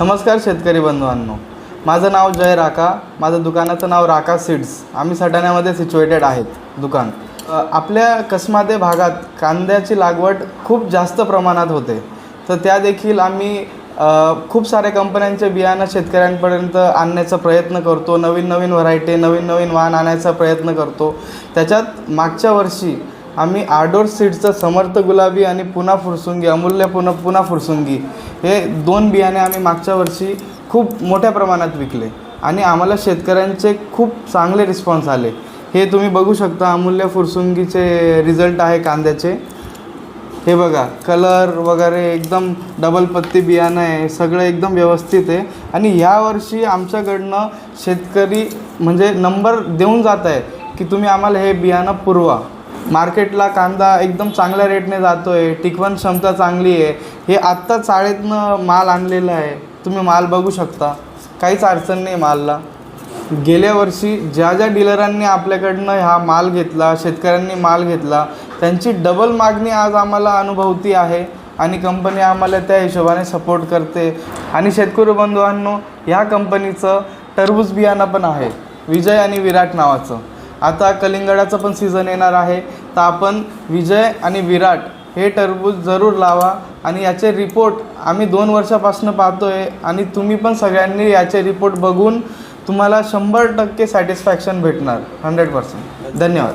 नमस्कार शेतकरी बंधुवांनो माझं नाव जय राका. माझं दुकानाचं नाव राका सीड्स. आम्ही सटाण्यामध्ये सिच्युएटेड आहेत. दुकान. आपल्या कसमादे भागात कांद्याची लागवड खूप जास्त प्रमाणात होते. तर त्या देखील आम्ही खूप साऱ्या कंपन्यांचे बियाणं शेतकऱ्यांपर्यंत आणण्याचा प्रयत्न करतो. नवीन नवीन व्हरायटी नवीन नवीन वाण आणायचा प्रयत्न करतो. त्याच्यात मागच्या वर्षी आम्ही आडोर सीडचं समर्थ गुलाबी आणि पुन्हा फुरसुंगी अमूल्य पुन्हा पुन्हा फुरसुंगी. हे दोन बियाणे आम्ही मागच्या वर्षी खूप मोठ्या प्रमाणात विकले आणि आम्हाला शेतकऱ्यांचे खूप चांगले रिस्पॉन्स आले. हे तुम्ही बघू शकता अमूल्य फुरसुंगीचे रिझल्ट आहे कांद्याचे. हे बघा कलर वगैरे एकदम डबल पत्ती बियाणं आहे सगळं एकदम व्यवस्थित आहे. आणि यावर्षी आमच्याकडनं शेतकरी म्हणजे नंबर देऊन जात आहे की तुम्ही आम्हाला हे बियाणं पुरवा. मार्केटला कांदा एकदम चांगल्या रेटने जातो आहे टिकवण क्षमता चांगली आहे. हे आत्ता चाळीतनं माल आणलेलं आहे. तुम्ही माल बघू शकता. काहीच अडचण नाही मालला. गेल्या वर्षी ज्या ज्या डीलरांनी आपल्याकडनं हा माल घेतला शेतकऱ्यांनी माल घेतला त्यांची डबल मागणी आज आम्हाला अनुभवती आहे आणि कंपनी आम्हाला त्या हिशोबाने सपोर्ट करते. आणि शेतकरी बंधूंनो ह्या कंपनीचं टरबूज बियाणं पण आहे. विजय आणि विराट नावाचं. आता कलिंगडाचं पण सीझन येणार आहे. तर आपण विजय आणि विराट हे टरबूज जरूर लावा आणि याचे रिपोर्ट आम्ही दोन वर्षापासून पाहतो आहे आणि तुम्ही पण सगळ्यांनी याचे रिपोर्ट बघून तुम्हाला शंभर टक्के सॅटिस्फॅक्शन भेटणार हंड्रेड पर्सेंट धन्यवाद.